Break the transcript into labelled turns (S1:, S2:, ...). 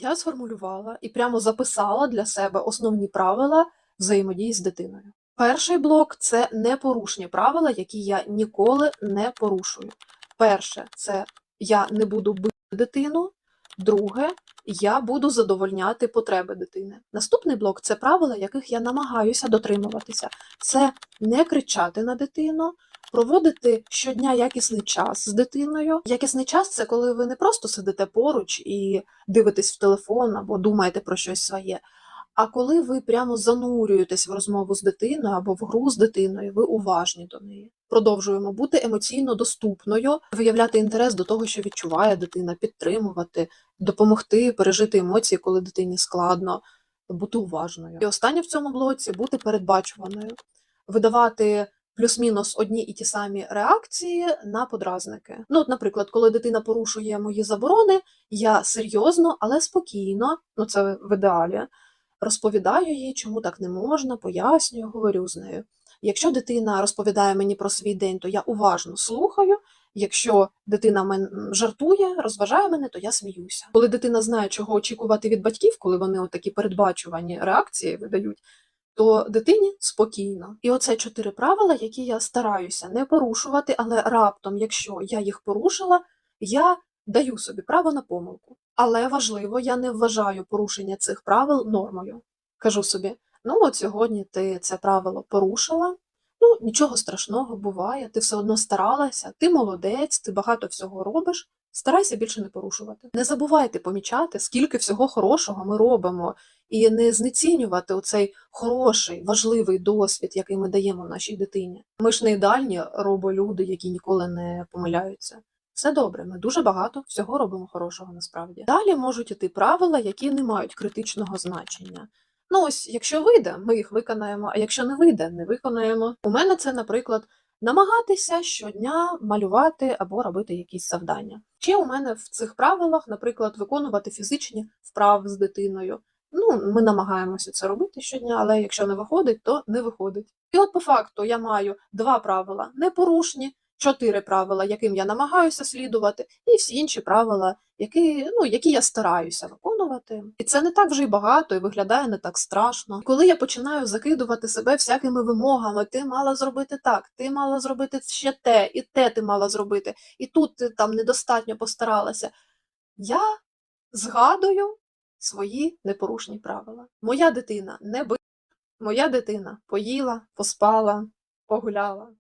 S1: Я сформулювала і прямо записала для себе основні правила взаємодії з дитиною. Перший блок це непорушні правила, які я ніколи не порушую. Перше, це я не буду бити дитину. Друге, я буду задовольняти потреби дитини. Наступний блок це правила, яких я намагаюся дотримуватися. Це не кричати на дитину, проводити щодня якісний час з дитиною. Якісний час це коли ви не просто сидите поруч і дивитесь в телефон або думаєте про щось своє. А коли ви прямо занурюєтесь в розмову з дитиною або в гру з дитиною, ви уважні до неї. Продовжуємо бути емоційно доступною, виявляти інтерес до того, що відчуває дитина, підтримувати, допомогти пережити емоції, коли дитині складно, бути уважною. І останнє в цьому блоці бути передбачуваною, видавати плюс-мінус одні і ті самі реакції на подразники. Ну, от, наприклад, коли дитина порушує мої заборони, я серйозно, але спокійно, ну це в ідеалі, розповідаю їй, чому так не можна, пояснюю, говорю з нею. Якщо дитина розповідає мені про свій день, то я уважно слухаю. Якщо дитина мен жартує, розважає мене, то я сміюся. Коли дитина знає, чого очікувати від батьків, коли вони такі передбачувані реакції видають, то дитині спокійно. І оце чотири правила, які я стараюся не порушувати, але раптом, якщо я їх порушила, я даю собі право на помилку. Але важливо, я не вважаю порушення цих правил нормою. Кажу собі: ну от сьогодні ти це правило порушила. Ну, нічого страшного буває, ти все одно старалася, ти молодець, ти багато всього робиш. Старайся більше не порушувати. Не забувайте помічати, скільки всього хорошого ми робимо, і не знецінювати оцей хороший, важливий досвід, який ми даємо нашій дитині. Ми ж не ідеальні роболюди, які ніколи не помиляються. Все добре, ми дуже багато всього робимо хорошого насправді. Далі можуть іти правила, які не мають критичного значення. Ну ось, якщо вийде, ми їх виконаємо, а якщо не вийде, не виконаємо. У мене це, наприклад, намагатися щодня малювати або робити якісь завдання. Ще у мене в цих правилах, наприклад, виконувати фізичні вправи з дитиною. Ну, ми намагаємося це робити щодня, але якщо не виходить, то не виходить. І от по факту я маю два правила непорушні, чотири правила, яким я намагаюся слідувати, і всі інші правила, які, ну, які я стараюся виконувати. І це не так вже й багато, і виглядає не так страшно. Коли я починаю закидувати себе всякими вимогами, ти мала зробити так, ти мала зробити ще те, і те ти мала зробити, і тут ти там недостатньо постаралася. Я згадую свої непорушні правила. Моя дитина не би, моя дитина поїла, поспала, погуляла.